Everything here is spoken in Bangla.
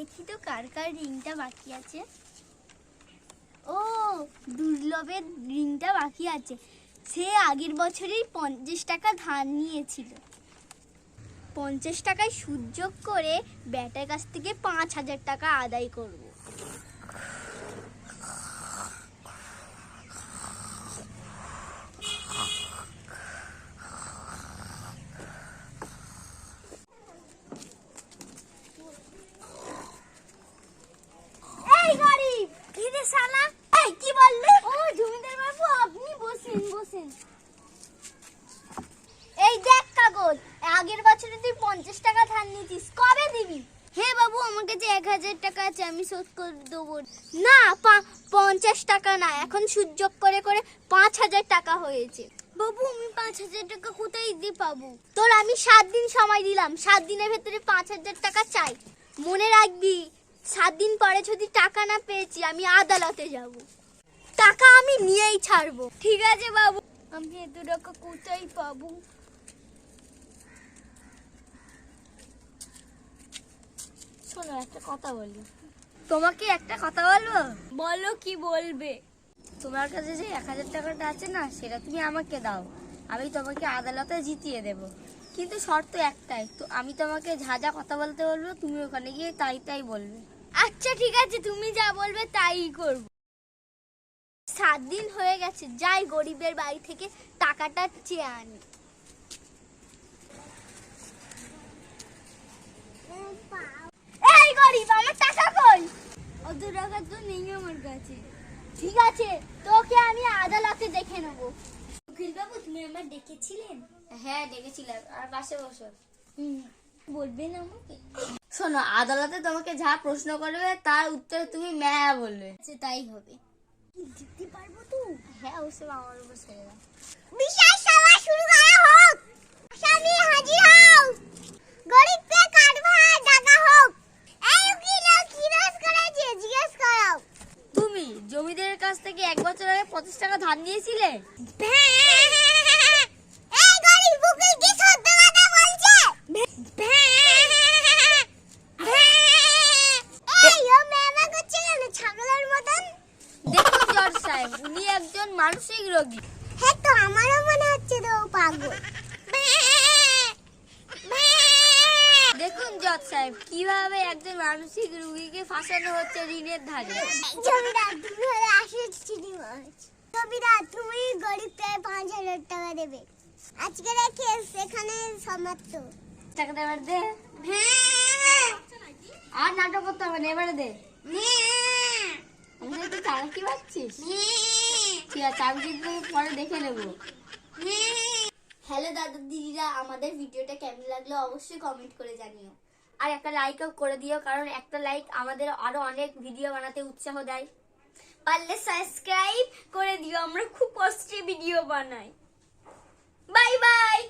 কার কার রিংটা বাকি আছে। ও, দুর্লভের রিংটা বাকি আছে। সে আগের বছরেই পঞ্চাশ টাকা ধার নিয়েছিল। পঞ্চাশ টাকায় সুযোগ করে ব্যাটার কাছ থেকে পাঁচ হাজার টাকা আদায় করব এই গরিব কিরে শালা এই কি বললি ও জমিদার বাবু আপনি বসেন বসেন এই দেখ কাগজ আগের বছরে তুই পঞ্চাশ টাকা ধার নিয়েছিস কবে দিবি? হে বাবু আমার কাছে এক হাজার টাকা আছে আমি শোধ করে দেবো। না পঞ্চাশ টাকা না এখন সুযোগ করে করে পাঁচ হাজার টাকা হয়েছে। বাবু আমি পাঁচ হাজার টাকা কোথায় দিয়ে পাবো? তোর আমি সাত দিন সময় দিলাম সাত দিনের ভেতরে পাঁচ হাজার টাকা চাই। মনে রাখবি সাত দিন পরে যদি টাকা না পেয়েছি আমি আদালতে যাব। টাকা আমি নিয়েই ছাড়বো। ঠিক আছে বাবু আমি এত টাকা কোথায় পাবো শোনো একটা কথা বলি। তোমাকে একটা কথা বলব? বলো কি বলবে? তোমার কাছে যে এক হাজার টাকাটা আছে না সেটা তুমি আমাকে দাও। আমি তোমাকে আদালতে জিতিয়ে দেব। কিন্তু শর্ত একটাই তো আমি তোমাকে যা যা কথা বলতে বলব তুমি ওখানে গিয়ে তাই তাই বলবে। আচ্ছা ঠিক আছে তুমি যা বলবে তাই করব। সাত দিন হয়ে গেছে যাই গরিবের বাড়ি থেকে টাকাটা চেয়ে আনি। এই গরিব আমার টাকা কই? অত টাকা তো নেই আমার কাছে। ঠিক আছে তোকে আমি আদালতে দেখে নেব। উকিল বাবু তুমি আমার ডেকেছিলেন হ্যাঁ ডেকেছিলাম আর পাশে বসো। বলবেন আমাকে। শোনো আদালতে তোমাকে যা প্রশ্ন করবে তার উত্তরে তুমি ম্যা বলবে। আচ্ছা তাই হবে। জিততে পারব তো? হ্যাঁ অবশ্যই আমার উপর ছেড়ে দাও। জমিদারের কাছ থেকে এক বছর আগে পঁচিশ টাকা ধার নিয়েছিলে? দেখুন জজ সাহেব উনি একজন মানসিক রোগী। হ্যাঁ তো আমারও মনে হচ্ছে তো পাগল দেখুন জজ সাহেব কীভাবে একজন মানসিক রোগীকে ফাঁসানো হচ্ছে ঋণের ধারে? জমিদার তুমি হলে আসল জমিদার তুমি গরিবকে পাঁচ হাজার টাকা দেবে। আজকে রেখে সেখানে সমাপ্ত। টাকা এবার দে। আর নাটক করতে হবে না এবারে দে। আমি তো একটু চালাকি পাচ্ছিস ঠিক আছে আমি কিন্তু পরে দেখে নেব। হ্যালো দাদা দিদিরা আমাদের ভিডিওটা কেমন লাগল অবশ্যই কমেন্ট করে জানিও। আর একটা লাইকও করে দিও, কারণ একটা লাইক আমাদের আরও অনেক ভিডিও বানাতে উৎসাহ দেয়। পারলে সাবস্ক্রাইব করে দিও, আমরা খুব কষ্টে ভিডিও বানাই। Bye bye